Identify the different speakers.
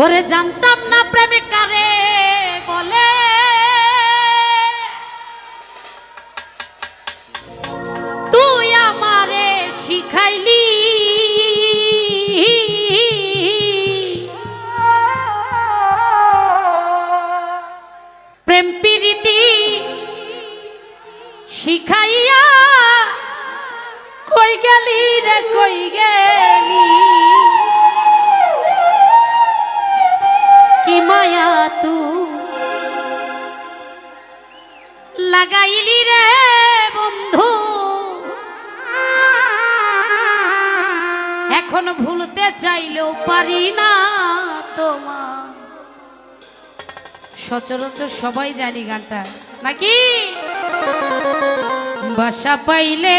Speaker 1: ওরে জানতা গেলি রে কই গেলি? কি মায়া তু? লাগাইলি রে বন্ধু। এখন ভুলতে চাইলেও পারি না তোমার সচরাচর সবাই জানি গানটা। নাকি? বাসা পাইলে